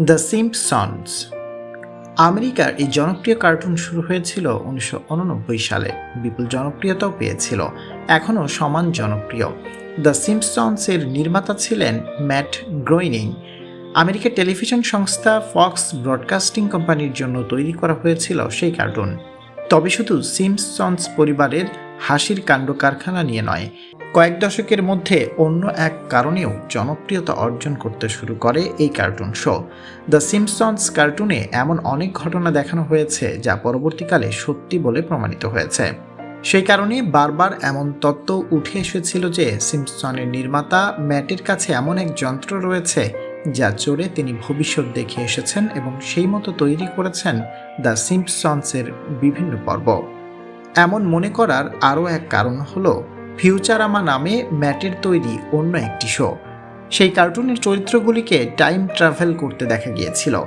The Simpson's. আমেরিকার এই জনপ্রিয় কার্টুন শুরু হয়েছিল উনিশশো উননব্বই সালে। বিপুল জনপ্রিয়তাও পেয়েছিল। এখনও সমান জনপ্রিয়। দ্য সিম্পসন্সের নির্মাতা ছিলেন ম্যাট গ্রোইনিং আমেরিকার টেলিভিশন সংস্থা ফক্স ব্রডকাস্টিং কোম্পানির জন্য তৈরি করা হয়েছিল সেই কার্টুন। তবে শুধু সিম্পসন্স পরিবারের হাসির কাণ্ড কারখানা নিয়ে নয় কয়েক দশকের মধ্যে অন্য এক কারণেও জনপ্রিয়তা অর্জন করতে শুরু করে এই কার্টুন শো দ্য সিম্পসন্স কার্টুনে এমন অনেক ঘটনা দেখানো হয়েছে যা পরবর্তীকালে সত্যি বলে প্রমাণিত হয়েছে। সেই কারণে বারবার এমন তত্ত্ব উঠে এসেছিল যে সিম্পসনের নির্মাতা ম্যাটের কাছে এমন এক যন্ত্র রয়েছে যা চড়ে তিনি ভবিষ্যৎ দেখে এসেছেন এবং সেই মতো তৈরি করেছেন দ্য সিম্পসন্সের বিভিন্ন পর্ব। এমন মনে করার আরও এক কারণ হলো ফিউচারামা নামে ম্যাটের তৈরি অন্য একটি শো সেই কার্টুনের চরিত্রগুলিকে টাইম ট্রাভেল করতে দেখা গিয়েছিল।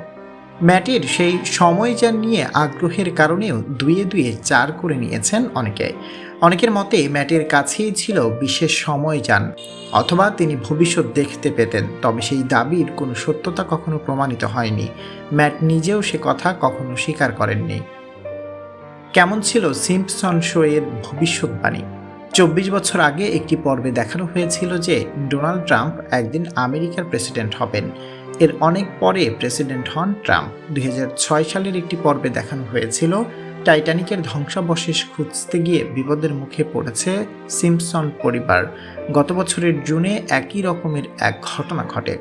ম্যাটের সেই সময়যান নিয়ে আগ্রহের কারণেও দুয়ে দুয়ে চার করে নিয়েছেন অনেকে। অনেকের মতে ম্যাটের কাছেই ছিল বিশেষ সময়যান অথবা তিনি ভবিষ্যৎ দেখতে পেতেন, তবে সেই দাবির কোনো সত্যতা কখনো প্রমাণিত হয়নি। ম্যাট নিজেও সে কথা কখনো স্বীকার করেননি। কেমন ছিল সিম্পসন শো এর ভবিষ্যৎবাণী? চব্বিশ বছর আগে একটি পর্বে দেখানো হয়েছিল যে ডোনাল্ড ট্রাম্প একদিন আমেরিকার প্রেসিডেন্ট হবেন। এর অনেক পরে প্রেসিডেন্ট হন ট্রাম্প। দু হাজার ছয় সালের একটি পর্বে দেখানো হয়েছিল, টাইটানিকের ধ্বংসাবশেষ খুঁজতে গিয়ে বিপদের মুখে পড়েছে সিম্পসন পরিবার। গত বছরের জুনে একই রকমের এক ঘটনা ঘটে।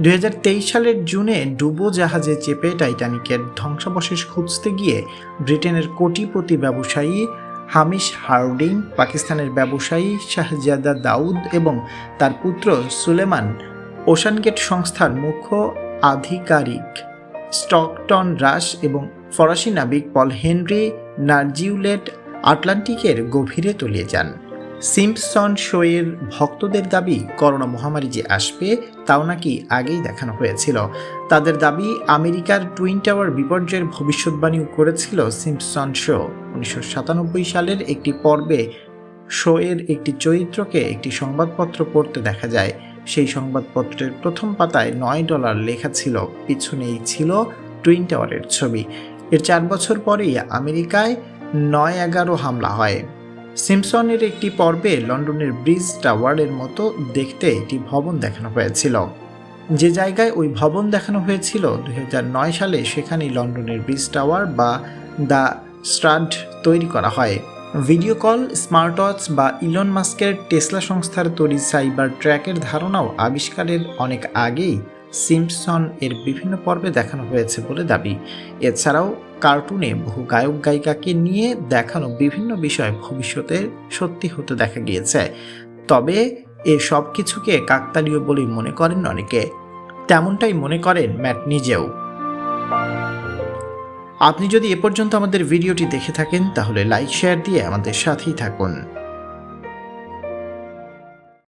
দুই হাজার তেইশ সালের জুনে ডুবো জাহাজে চেপে টাইটানিকের ধ্বংসাবশেষ খুঁজতে গিয়ে ব্রিটেনের কোটিপতি ব্যবসায়ী হামিশ হার্ডিং পাকিস্তানের ব্যবসায়ী শাহজাদা দাউদ এবং তার পুত্র সুলেমান ওশানগেট সংস্থার মুখ্য আধিকারিক স্টকটন রাশ এবং ফরাসি নাবিক পল হেনরি নার্জিউলেট আটলান্টিকের গভীরে তলিয়ে যান। সিম্পসন শোয়ের ভক্তদের দাবি, করোনা মহামারী যে আসবে, তাও নাকি আগেই দেখানো হয়েছিল। তাদের দাবি, আমেরিকার টুইন টাওয়ার বিপর্যয়ের ভবিষ্যৎবাণীও করেছিল সিম্পসন শো। উনিশশো সাতানব্বই সালের একটি পর্বে শো এর একটি চরিত্রকে একটি সংবাদপত্র পড়তে দেখা যায়। সেই সংবাদপত্রের প্রথম পাতায় নয় ডলার লেখা ছিল, পিছনেই ছিল টুইন টাওয়ারের ছবি। এর চার বছর পরেই আমেরিকায় নয় এগারো হামলা হয়। সিমসনের একটি পর্বে লন্ডনের ব্রিজ টাওয়ারের মতো দেখতে একটি ভবন দেখানো হয়েছিল। যে জায়গায় ওই ভবন দেখানো হয়েছিল দুই হাজার নয় সালে, সেখানেই লন্ডনের ব্রিজ টাওয়ার বা দ্য স্ট্রাড তৈরি করা হয়। ভিডিও কল স্মার্ট ওয়াচ বা ইলন মাস্কের টেসলা সংস্থার তৈরি সাইবার ট্র্যাকের ধারণাও আবিষ্কারের অনেক আগেই সিম্পসন এর বিভিন্ন পর্বে দেখানো হয়েছে বলে দাবি। এছাড়াও কার্টুনে বহু গায়ক গায়িকাকে নিয়ে দেখানো বিভিন্ন বিষয় ভবিষ্যতে সত্যি হতে দেখা গিয়েছে। তবে এ সব কিছুকে কাকতালীয় বলেই মনে করেন অনেকে। তেমনটাই মনে করেন ম্যাট নিজেও। আপনি যদি এ পর্যন্ত আমাদের ভিডিওটি দেখে থাকেন, তাহলে লাইক শেয়ার দিয়ে আমাদের সাথেই থাকুন।